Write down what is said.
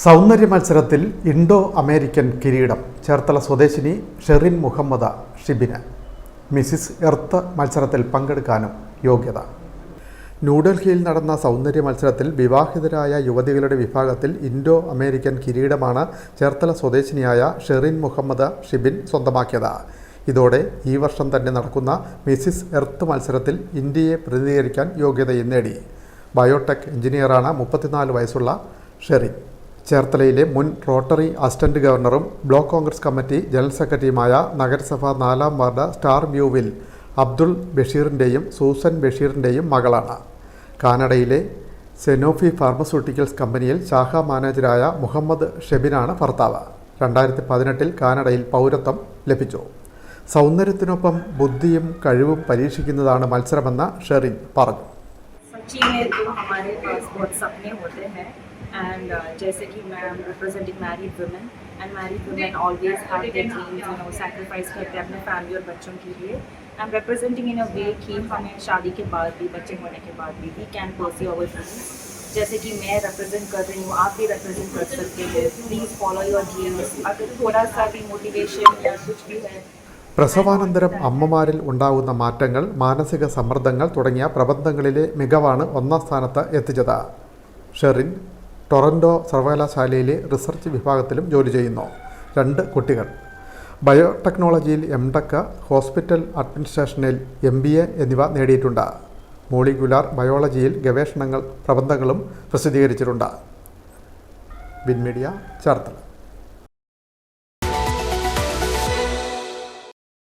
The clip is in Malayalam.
സൗന്ദര്യ മത്സരത്തിൽ ഇൻഡോ അമേരിക്കൻ കിരീടം ചേർത്തല സ്വദേശിനി ഷെറിൻ മുഹമ്മദ ഷിബിന്. മിസിസ് എർത്ത് മത്സരത്തിൽ പങ്കെടുക്കാനും യോഗ്യത. ന്യൂഡൽഹിയിൽ നടന്ന സൗന്ദര്യ മത്സരത്തിൽ വിവാഹിതരായ യുവതികളുടെ വിഭാഗത്തിൽ ഇൻഡോ അമേരിക്കൻ കിരീടമാണ് ചേർത്തല സ്വദേശിനിയായ ഷെറിൻ മുഹമ്മദ് ഷിബിൻ സ്വന്തമാക്കിയത്. ഇതോടെ ഈ വർഷം തന്നെ നടക്കുന്ന മിസിസ് എർത്ത് മത്സരത്തിൽ ഇന്ത്യയെ പ്രതിനിധീകരിക്കാൻ യോഗ്യതയും നേടി. ബയോടെക് എഞ്ചിനീയറാണ് മുപ്പത്തിനാല് വയസ്സുള്ള ഷെറിൻ. ചേർത്തലയിലെ മുൻ റോട്ടറി അസിസ്റ്റന്റ് ഗവർണറും ബ്ലോക്ക് കോൺഗ്രസ് കമ്മിറ്റി ജനറൽ സെക്രട്ടറിയുമായ നഗരസഭ നാലാം വാർഡ് സ്റ്റാർ വ്യൂവിൽ അബ്ദുൾ ബഷീറിന്റെയും സൂസൻ ബഷീറിന്റെയും മകളാണ്. കാനഡയിലെ സെനോഫി ഫാർമസ്യൂട്ടിക്കൽസ് കമ്പനിയിൽ ശാഖാ മാനേജരായ മുഹമ്മദ് ഷെബിനാണ് ഭർത്താവ്. രണ്ടായിരത്തി പതിനെട്ടിൽ കാനഡയിൽ പൗരത്വം ലഭിച്ചു. സൗന്ദര്യത്തിനൊപ്പം ബുദ്ധിയും കഴിവും പരീക്ഷിക്കുന്നതാണ് മത്സരമെന്ന് ഷെറിൻ പറഞ്ഞു. सच्ची में तो हमारे पास बहुत सपने होते हैं एंड जैसे कि मैं am representing married women and married women always have their dreams you know sacrifice करते हैं अपने फैमिली और बच्चों के लिए आई एम रिप्रेजेंटिंग इन अ वे कि हमें शादी के बाद भी बच्चे होने के बाद भी we can pursue our dreams जैसे कि मैं रिप्रेजेंट कर रही हूँ आप भी रिप्रेजेंट कर सकते हैं प्लीज़ फॉलो योर ड्रीम्स अगर थोड़ा सा भी मोटिवेशन या कुछ भी है പ്രസവാനന്തരം അമ്മമാരിൽ ഉണ്ടാകുന്ന മാറ്റങ്ങൾ മാനസിക സമ്മർദ്ദങ്ങൾ തുടങ്ങിയ പ്രബന്ധങ്ങളിലെ മികവാണ് ഒന്നാം സ്ഥാനത്ത് എത്തിച്ചത് ഷെറിൻ ടൊറൻഡോ സർവകലാശാലയിലെ റിസർച്ച് വിഭാഗത്തിലും ജോലി ചെയ്യുന്നു. രണ്ട് കുട്ടികൾ. ബയോടെക്നോളജിയിൽ എം ടെക് ഹോസ്പിറ്റൽ അഡ്മിനിസ്ട്രേഷനിൽ എം ബി എ എന്നിവ നേടിയിട്ടുണ്ട്. മോളിക്കുലാർ ബയോളജിയിൽ ഗവേഷണങ്ങൾ പ്രബന്ധങ്ങളും പ്രസിദ്ധീകരിച്ചിട്ടുണ്ട്. വിൻമീഡിയ ചേർത്തല.